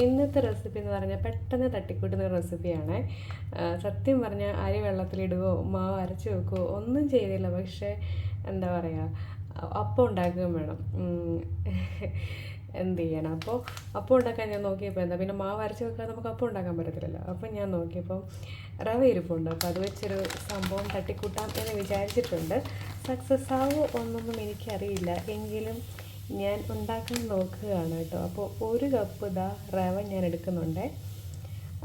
ഇന്നത്തെ റെസിപ്പി എന്ന് പറഞ്ഞാൽ പെട്ടെന്ന് തട്ടിക്കൂട്ടുന്ന റെസിപ്പിയാണ് സത്യം പറഞ്ഞാൽ അരി വെള്ളത്തിലിടുകയോ മാവ് അരച്ച് വെക്കുകയോ ഒന്നും ചെയ്തില്ല. പക്ഷേ എന്താ പറയുക അപ്പം ഉണ്ടാക്കുകയും വേണം. എന്ത് ചെയ്യണം അപ്പോൾ അപ്പം ഉണ്ടാക്കാൻ ഞാൻ നോക്കിയപ്പോൾ എന്താ പിന്നെ മാവ് അരച്ച് വെക്കാൻ നമുക്ക് അപ്പം ഉണ്ടാക്കാൻ പറ്റത്തില്ലല്ലോ. അപ്പം ഞാൻ നോക്കിയപ്പോൾ റവ ഇരിപ്പുണ്ട്. അപ്പോൾ അത് വെച്ചൊരു സംഭവം തട്ടിക്കൂട്ടാം എന്ന് വിചാരിച്ചിട്ടുണ്ട്. സക്സസ് ആവോ ഒന്നൊന്നും എനിക്കറിയില്ല. എങ്കിലും ഞാൻ ഉണ്ടാക്കാൻ നോക്കുകയാണ് കേട്ടോ. അപ്പോൾ ഒരു കപ്പ് ഇതാ റവ ഞാൻ എടുക്കുന്നുണ്ട്.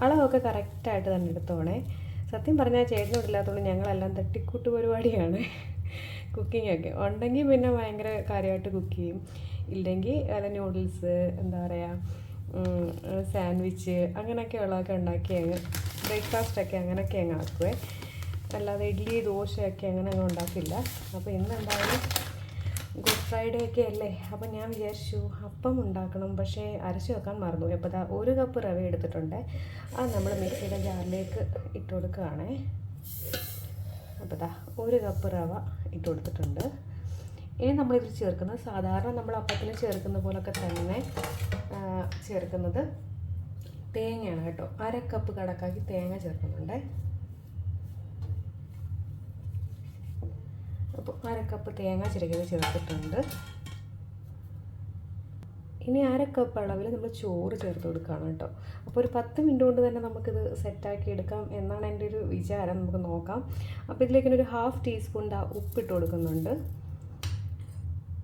അളവൊക്കെ കറക്റ്റായിട്ട് തന്നെ എടുത്തോണേ. സത്യം പറഞ്ഞാൽ ചേട്ടനോടില്ലാത്തതുകൊണ്ട് ഞങ്ങളെല്ലാം തട്ടിക്കൂട്ട് പരിപാടിയാണ്. കുക്കിംഗ് ഒക്കെ. ഉണ്ടെങ്കിൽ പിന്നെ ഭയങ്കര കാര്യമായിട്ട് കുക്ക് ചെയ്യും. ഇല്ലെങ്കിൽ അല്ല നൂഡിൽസ് എന്താ പറയുക സാൻഡ്വിച്ച് അങ്ങനെയൊക്കെ ഉള്ളതൊക്കെ ഉണ്ടാക്കി അങ്ങ് ബ്രേക്ക്ഫാസ്റ്റൊക്കെ അങ്ങനെയൊക്കെ അങ്ങ് ആക്കുവേ. അല്ലാതെ ഇഡ്ഡലി ദോശയൊക്കെ അങ്ങനെ അങ്ങ് ഉണ്ടാക്കില്ല. അപ്പോൾ ഇന്ന് എന്തായാലും ഗുഡ് ഫ്രൈഡേ ഒക്കെ അല്ലേ? അപ്പം ഞാൻ വിചാരിച്ചു അപ്പം ഉണ്ടാക്കണം പക്ഷേ അരച്ചു വെക്കാൻ മറന്നു അപ്പോൾ ദാ ഒരു കപ്പ് റവ എടുത്തിട്ടുണ്ട്. അത് നമ്മൾ മിക്സിയുടെ ജാറിലേക്ക് ഇട്ട് കൊടുക്കുകയാണേ. അപ്പോൾ ദാ ഒരു കപ്പ് റവ ഇട്ട് കൊടുത്തിട്ടുണ്ട്. ഇനി നമ്മളിതിൽ ചേർക്കുന്നത് സാധാരണ നമ്മൾ അപ്പത്തിന് ചേർക്കുന്ന പോലൊക്കെ തന്നെ ചേർക്കുന്നത് തേങ്ങയാണ് കേട്ടോ. അര കപ്പ് കണക്കാക്കി തേങ്ങ ചേർക്കുന്നുണ്ട്. അപ്പോൾ അര കപ്പ് തേങ്ങ ചിരകിയത് ചേർത്തിട്ടുണ്ട്. ഇനി അര കപ്പ് അളവിൽ നമ്മൾ ചോറ് ചേർത്ത് കൊടുക്കുകയാണ് കേട്ടോ. അപ്പോൾ ഒരു പത്ത് മിനിറ്റ് കൊണ്ട് തന്നെ നമുക്കിത് സെറ്റാക്കി എടുക്കാം എന്നാണ് എന്റെ ഒരു വിചാരം. നമുക്ക് നോക്കാം. അപ്പോൾ ഇതിലേക്ക് ഒരു ഹാഫ് ടീസ്പൂൺ ഉപ്പിട്ട് കൊടുക്കുന്നുണ്ട്.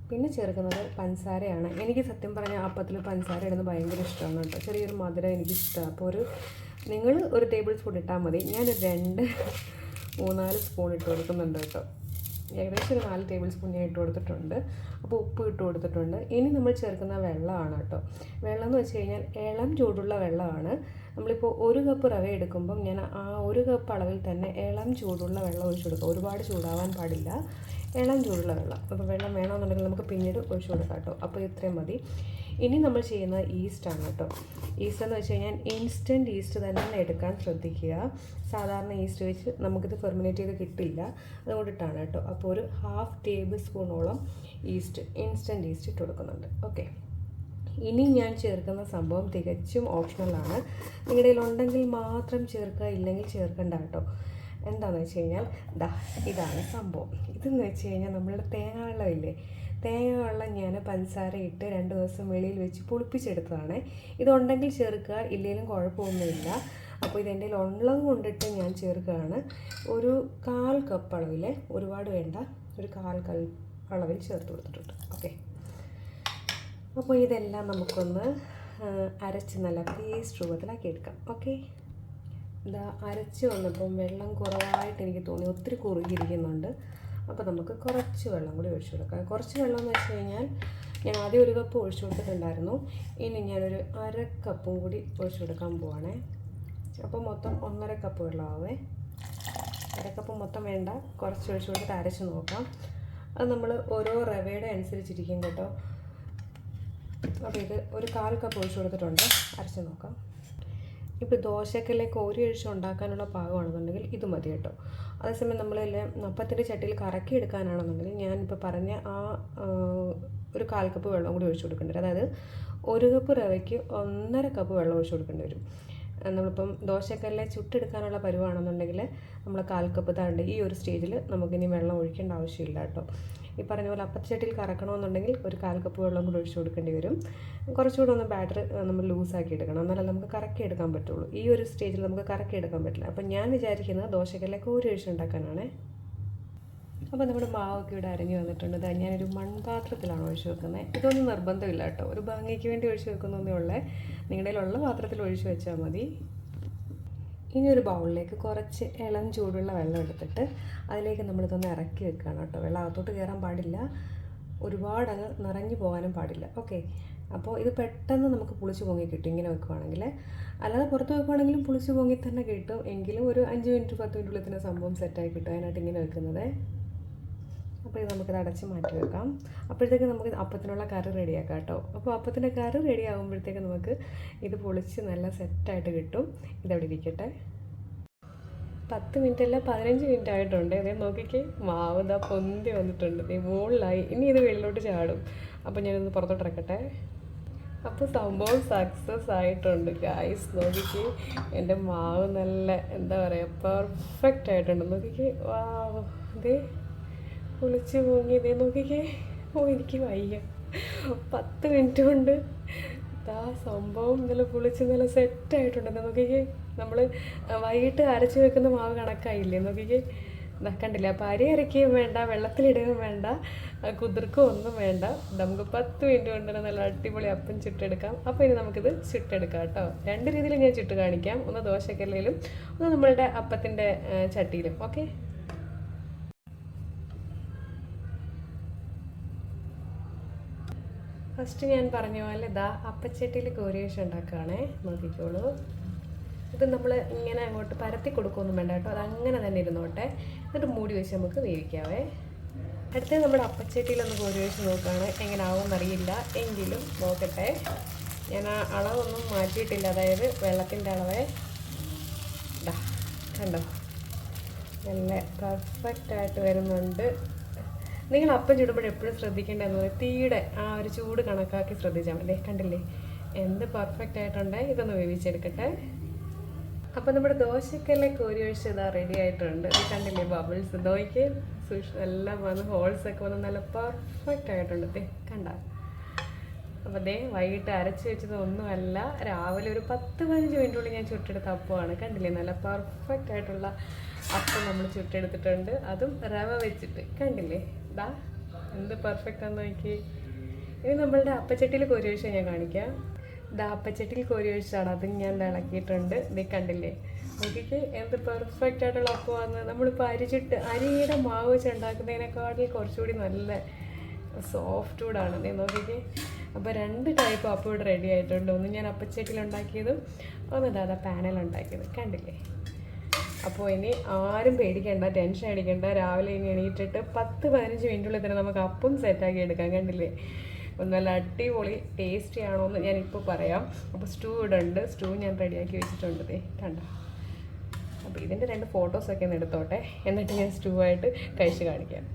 പിന്നെ ചേർക്കുന്നത് പഞ്ചസാരയാണ്. എനിക്ക് സത്യം പറഞ്ഞാൽ അപ്പത്തിൽ പഞ്ചസാര ഇടുന്നത് ഭയങ്കര ഇഷ്ടമാണ് കേട്ടോ. ചെറിയൊരു മധുരം എനിക്കിഷ്ടമാണ് അപ്പോൾ ഒരു നിങ്ങൾ ഒരു ടേബിൾ സ്പൂൺ ഇട്ടാൽ മതി. ഞാനൊരു രണ്ട് മൂന്നാൽ സ്പൂൺ ഇട്ട് കൊടുക്കുന്നുണ്ട് കേട്ടോ. ഏകദേശം ഒരു നാല് ടേബിൾ സ്പൂൺ ഞാൻ ഇട്ട് കൊടുത്തിട്ടുണ്ട്. അപ്പോൾ ഉപ്പ് ഇട്ട് കൊടുത്തിട്ടുണ്ട്. ഇനി നമ്മൾ ചേർക്കുന്ന വെള്ളമാണ് കേട്ടോ. വെള്ളം എന്ന് വെച്ച് കഴിഞ്ഞാൽ ഇളം ചൂടുള്ള വെള്ളമാണ്. നമ്മളിപ്പോൾ ഒരു കപ്പ് റവ എടുക്കുമ്പം ഞാൻ ആ ഒരു കപ്പ് അളവിൽ തന്നെ ഇളം ചൂടുള്ള വെള്ളം ഒഴിച്ചു കൊടുക്കുക ഒരുപാട് ചൂടാവാൻ പാടില്ല. ഇളം ചൂടുള്ള വെള്ളം. അപ്പോൾ വെള്ളം വേണമെന്നുണ്ടെങ്കിൽ നമുക്ക് പിന്നീട് ഒഴിച്ചു കൊടുക്കാം കേട്ടോ. അപ്പോൾ ഇത്രയും മതി. ഇനി നമ്മൾ ചെയ്യുന്നത് ഈസ്റ്റാണ് കേട്ടോ. ഈസ്റ്റ് എന്ന് വെച്ച് കഴിഞ്ഞാൽ ഇൻസ്റ്റന്റ് ഈസ്റ്റ് തന്നെ എടുക്കാൻ ശ്രദ്ധിക്കുക. സാധാരണ ഈസ്റ്റ് വെച്ച് നമുക്കിത് ഫെർമിനേറ്റ് ചെയ്ത് കിട്ടില്ല. അതുകൊണ്ടിട്ടാണ് കേട്ടോ. അപ്പോൾ ഒരു ഹാഫ് ടേബിൾ സ്പൂണോളം ഈസ്റ്റ് ഇൻസ്റ്റന്റ് ഈസ്റ്റ് ഇട്ട് കൊടുക്കുന്നുണ്ട്. ഓക്കെ ഇനി ഞാൻ ചേർക്കുന്ന സംഭവം തികച്ചും ഓപ്ഷണലാണ് നിങ്ങളുടെ ഉണ്ടെങ്കിൽ മാത്രം ചേർക്കുക ഇല്ലെങ്കിൽ ചേർക്കണ്ട കേട്ടോ. എന്താണെന്ന് വെച്ച് കഴിഞ്ഞാൽ ദാ ഇതാണ് സംഭവം. ഇതെന്ന് വെച്ച് കഴിഞ്ഞാൽ നമ്മളുടെ തേങ്ങ വെള്ളമില്ലേ തേങ്ങ വെള്ളം ഞാൻ പഞ്ചസാര ഇട്ട് രണ്ട് ദിവസം വെളിയിൽ വെച്ച് പുളിപ്പിച്ചെടുത്തതാണ്. ഇതുണ്ടെങ്കിൽ ചേർക്കുക ഇല്ലെങ്കിലും കുഴപ്പമൊന്നുമില്ല. അപ്പോൾ ഇതെന്റെ ഉള്ളം കൊണ്ടിട്ട് ഞാൻ ചേർക്കുകയാണ്. ഒരു കാൽ കപ്പ് അളവിൽ ഒരുപാട് വേണ്ട ഒരു കാൽ കൽ അളവിൽ ചേർത്ത് കൊടുത്തിട്ടുണ്ട്. ഓക്കെ. അപ്പോൾ ഇതെല്ലാം നമുക്കൊന്ന് അരച്ച് നല്ല പേസ്റ്റ് രൂപത്തിലാക്കി എടുക്കാം. ഓക്കെ ഇതാ അരച്ച് വന്നപ്പം വെള്ളം കുറവായിട്ട് എനിക്ക് തോന്നി. ഒത്തിരി കുറുകിയിരിക്കുന്നുണ്ട്. അപ്പോൾ നമുക്ക് കുറച്ച് വെള്ളം കൂടി ഒഴിച്ചു കൊടുക്കാം. കുറച്ച് വെള്ളം എന്ന് വെച്ച് കഴിഞ്ഞാൽ ഞാൻ ആദ്യം ഒരു കപ്പ് ഒഴിച്ചു കൊടുത്തിട്ടുണ്ടായിരുന്നു. ഇനി ഞാനൊരു അര കപ്പും കൂടി ഒഴിച്ചു കൊടുക്കാൻ പോവാണേ. അപ്പോൾ മൊത്തം ഒന്നര കപ്പ് വെള്ളമാവേ. അര കപ്പ് മൊത്തം വേണ്ട. കുറച്ച് ഒഴിച്ചു കൊടുത്തിട്ട് അരച്ച് നോക്കാം. അത് നമ്മൾ ഓരോ റവയുടെ അനുസരിച്ചിരിക്കും കേട്ടോ. അപ്പോൾ ഇത് ഒരു കാൽ കപ്പ് ഒഴിച്ചു കൊടുത്തിട്ടുണ്ട്. അരച്ച് നോക്കാം. ഇപ്പോൾ ദോശക്കല്ലേ കോരി ഒഴിച്ച് ഉണ്ടാക്കാനുള്ള പാകമാണെന്നുണ്ടെങ്കിൽ ഇത് മതി കേട്ടോ. അതേസമയം നമ്മളല്ലേ അപ്പത്തിന്റെ ചട്ടിയിൽ കറക്കി എടുക്കാനാണെന്നുണ്ടെങ്കിൽ ഞാനിപ്പോൾ പറഞ്ഞ ആ ഒരു കാൽ കപ്പ് വെള്ളം കൂടി ഒഴിച്ചു കൊടുക്കേണ്ടി വരും. അതായത് ഒരു കപ്പ് റവയ്ക്ക് ഒന്നര കപ്പ് വെള്ളം ഒഴിച്ചു കൊടുക്കേണ്ടി വരും. നമ്മളിപ്പം ദോശക്കല്ലെ ചുട്ടെടുക്കാനുള്ള പരുവാണെന്നുണ്ടെങ്കിൽ നമ്മൾ കാൽ കപ്പ് താണ്ട് ഈ ഒരു സ്റ്റേജിൽ നമുക്കിനി വെള്ളം ഒഴിക്കേണ്ട ആവശ്യമില്ല കേട്ടോ. ഈ പറഞ്ഞ പോലെ അപ്പച്ചട്ടിയിൽ കറക്കണമെന്നുണ്ടെങ്കിൽ ഒരു കാൽ കപ്പ് വെള്ളം കൂടി ഒഴിച്ചു കൊടുക്കേണ്ടി വരും. കുറച്ചുകൂടെ ഒന്ന് ബാറ്റർ നമ്മൾ ലൂസാക്കി എടുക്കണം. എന്നാലേ നമുക്ക് കറക്കി എടുക്കാൻ പറ്റുള്ളൂ. ഈ ഒരു സ്റ്റേജിൽ നമുക്ക് കറക്കി എടുക്കാൻ പറ്റില്ല. അപ്പം ഞാൻ വിചാരിക്കുന്നത് ദോശക്കല്ലേ കോരി ഒഴിച്ചുണ്ടാക്കാനാണ് അപ്പോൾ നമ്മുടെ മാവൊക്കെ ഇവിടെ അരഞ്ഞു വന്നിട്ടുണ്ട്. അത് ഞാനൊരു മൺപാത്രത്തിലാണ് ഒഴിച്ചു വെക്കുന്നത് ഇതൊന്നും നിർബന്ധമില്ല കേട്ടോ. ഒരു ഭംഗിക്ക് വേണ്ടി ഒഴിച്ചു വെക്കുന്നതേ ഉള്ളേ. നിങ്ങളുടെ ഉള്ള പാത്രത്തിൽ ഒഴിച്ചു വെച്ചാൽ മതി. ഇനി ഒരു ബൗളിലേക്ക് കുറച്ച് ഇളം ചൂടുള്ള വെള്ളം എടുത്തിട്ട് അതിലേക്ക് നമ്മളിതൊന്ന് ഇറക്കി വെക്കുകയാണ് കേട്ടോ. വെള്ളം അകത്തോട്ട് കയറാൻ പാടില്ല. ഒരുപാട് അങ്ങ് നിറഞ്ഞു പോകാനും പാടില്ല. ഓക്കെ അപ്പോൾ ഇത് പെട്ടെന്ന് നമുക്ക് പുളിച്ച് പൊങ്ങി കിട്ടും. ഇങ്ങനെ വെക്കുവാണെങ്കിൽ. അല്ലാതെ പുറത്ത് വെക്കുവാണെങ്കിലും പുളിച്ച് പൊങ്ങി തന്നെ കിട്ടും. എങ്കിലും ഒരു അഞ്ച് മിനിറ്റ് പത്ത് മിനിറ്റ് ഉള്ളിൽ തന്നെ സംഭവം സെറ്റായി കിട്ടും. അതിനായിട്ട് ഇങ്ങനെ വെക്കുന്നത്. അപ്പോൾ ഇത് നമുക്കിത് അടച്ച് മാറ്റി വെക്കാം. അപ്പോഴത്തേക്ക് നമുക്ക് അപ്പത്തിനുള്ള കറി റെഡിയാക്കാം കേട്ടോ. അപ്പോൾ അപ്പത്തിന്റെ കറി റെഡി ആകുമ്പോഴത്തേക്ക് നമുക്ക് ഇത് പൊളിച്ച് നല്ല സെറ്റായിട്ട് കിട്ടും. ഇതവിടെ ഇരിക്കട്ടെ. പത്ത് മിനിറ്റ് അല്ല പതിനഞ്ച് മിനിറ്റ് ആയിട്ടുണ്ട്. ഇതേ നോക്കിക്കേ മാവ് ഇതാ പൊന്തി വന്നിട്ടുണ്ട്. ഈ മുകളിലായി. ഇനി ഇത് വെള്ളിലോട്ട് ചാടും. അപ്പോൾ ഞാനിത് പുറത്തോട്ട് ഇറക്കട്ടെ. അപ്പോൾ സംഭവം സക്സസ് ആയിട്ടുണ്ട്. ഗായ്സ് നോക്കിക്ക് എന്റെ മാവ് നല്ല എന്താ പറയുക പെർഫെക്റ്റ് ആയിട്ടുണ്ട്. നോക്കിക്ക് വാ ഇതേ കുളിച്ച് ഇതേ നോക്കിക്കേ. ഓ എനിക്ക് വയ്യ. പത്ത് മിനിറ്റ് കൊണ്ട് ഇതാ സംഭവം നല്ല കുളിച്ച് നല്ല സെറ്റായിട്ടുണ്ട് നോക്കിക്കേ. നമ്മൾ വൈകിട്ട് അരച്ച് വെക്കുന്ന മാവ് കണക്കായില്ലേ നോക്കിക്കേ. കണ്ടില്ല അപ്പോൾ അരി അരയ്ക്കുകയും വേണ്ട വെള്ളത്തിലിടുകയും വേണ്ട കുതിർക്കുകയും ഒന്നും വേണ്ട. നമുക്ക് പത്ത് മിനിറ്റ് കൊണ്ട് തന്നെ നല്ല അടിപൊളി അപ്പം ചുട്ടെടുക്കാം. അപ്പോൾ ഇനി നമുക്കിത് ചുട്ടെടുക്കാം കേട്ടോ. രണ്ട് രീതിയിൽ ഞാൻ ചുട്ട് കാണിക്കാം. ഒന്ന് ദോശക്കല്ലിലും ഒന്ന് നമ്മളുടെ അപ്പത്തിന്റെ ചട്ടിയിലും. ഓക്കെ? ഫസ്റ്റ് ഞാൻ പറഞ്ഞ പോലെ ഇതാ അപ്പച്ചട്ടിയിൽ കോരിയേഷൻ ഉണ്ടാക്കുകയാണേ. നോക്കിക്കോളൂ. ഇത് നമ്മൾ ഇങ്ങനെ അങ്ങോട്ട് പരത്തി കൊടുക്കുകയൊന്നും വേണ്ട കേട്ടോ. അത് അങ്ങനെ തന്നെ ഇരുന്നോട്ടെ. എന്നിട്ട് മൂടി വെച്ച് നമുക്ക് വേവിക്കാവേ. അടുത്തത് നമ്മുടെ അപ്പച്ചട്ടിയിലൊന്ന് കോരി വെച്ച് നോക്കുകയാണ്. എങ്ങനെ ആവുമെന്നറിയില്ല എങ്കിലും നോക്കട്ടെ. ഞാൻ ആ അളവൊന്നും മാറ്റിയിട്ടില്ല. അതായത് വെള്ളത്തിന്റെ അളവേ. കണ്ടോ? നല്ല പെർഫെക്റ്റായിട്ട് വരുന്നുണ്ട്. നിങ്ങൾ അപ്പം ചുടുമ്പോൾ എപ്പോഴും പറയുന്നത് തീയുടെ ആ ഒരു ചൂട് കണക്കാക്കി ശ്രദ്ധിച്ചാൽ മതി. കണ്ടില്ലേ? എന്ത് പെർഫെക്റ്റ് ആയിട്ടുണ്ട്. ഇതൊന്ന് വേവിച്ചെടുക്കട്ടെ. അപ്പം നമ്മുടെ ദോശക്കല്ലേ കോരി ഒഴിച്ച് ഇതാ റെഡി ആയിട്ടുണ്ട്. കണ്ടില്ലേ? ബബിൾസ് ദോയ്ക്ക് സൂക്ഷിച്ച് എല്ലാം വന്ന് ഹോൾസ് ഒക്കെ വന്ന് നല്ല പെർഫെക്റ്റ് ആയിട്ടുണ്ട്. ദേ കണ്ട? അപ്പോൾ ദേ വൈകിട്ട് അരച്ച് വെച്ചത് ഒന്നുമല്ല. രാവിലെ ഒരു പത്ത് പതിനഞ്ച് മിനിറ്റുള്ളിൽ ഞാൻ ചുട്ടെടുത്ത അപ്പമാണ് കണ്ടില്ലേ? നല്ല പെർഫെക്റ്റ് ആയിട്ടുള്ള അപ്പം നമ്മൾ ചുട്ടെടുത്തിട്ടുണ്ട്. അതും റവ വെച്ചിട്ട്. കണ്ടില്ലേ? ദാ എന്ത് പെർഫെക്റ്റ് ആണെന്ന് നോക്കി. ഇനി നമ്മളുടെ അപ്പച്ചട്ടിയിൽ കോരി വെച്ചാൽ ഞാൻ കാണിക്കാം. ദാ അപ്പച്ചട്ടിയിൽ കോരി ഒഴിച്ചാണ് അതും ഞാൻ ഇളക്കിയിട്ടുണ്ട്. നീ കണ്ടില്ലേ? നോക്കിക്ക് എന്ത് പെർഫെക്റ്റ് ആയിട്ടുള്ള അപ്പമാണ് നമ്മളിപ്പോൾ അരിച്ചിട്ട് അരിയുടെ മാവ് വെച്ച് ഉണ്ടാക്കുന്നതിനേക്കാട്ടിൽ കുറച്ചുകൂടി നല്ല സോഫ്റ്റ് ഫുഡാണ് നീ നോക്കിക്കേ. അപ്പോൾ രണ്ട് ടൈപ്പ് അപ്പം ഇവിടെ റെഡി ആയിട്ടുണ്ട്. ഒന്ന് ഞാൻ അപ്പച്ചട്ടിയിൽ ഉണ്ടാക്കിയതും ഒന്ന് ദാദാ പാനൽ ഉണ്ടാക്കിയത്. കണ്ടില്ലേ? അപ്പോൾ ഇനി ആരും പേടിക്കേണ്ട ടെൻഷൻ അടിക്കേണ്ട. രാവിലെ ഇനി എണീറ്റിട്ട് പത്ത് പതിനഞ്ച് മിനിറ്റുള്ളിൽ തന്നെ നമുക്ക് അപ്പം സെറ്റാക്കി എടുക്കാം കണ്ടില്ലേ? നല്ല അടിപൊളി ടേസ്റ്റി ആണോ എന്ന് ഞാനിപ്പോൾ പറയാം. അപ്പോൾ സ്റ്റൂ ഇവിടെ ഉണ്ട് സ്റ്റൂ ഞാൻ റെഡിയാക്കി വെച്ചിട്ടുണ്ട് ദേ കണ്ടോ? അപ്പോൾ ഇതിന്റെ രണ്ട് ഫോട്ടോസൊക്കെ ഒന്ന് എടുത്തോട്ടെ. എന്നിട്ട് ഞാൻ സ്റ്റൂ ആയിട്ട് കഴിച്ച് കാണിക്കാം.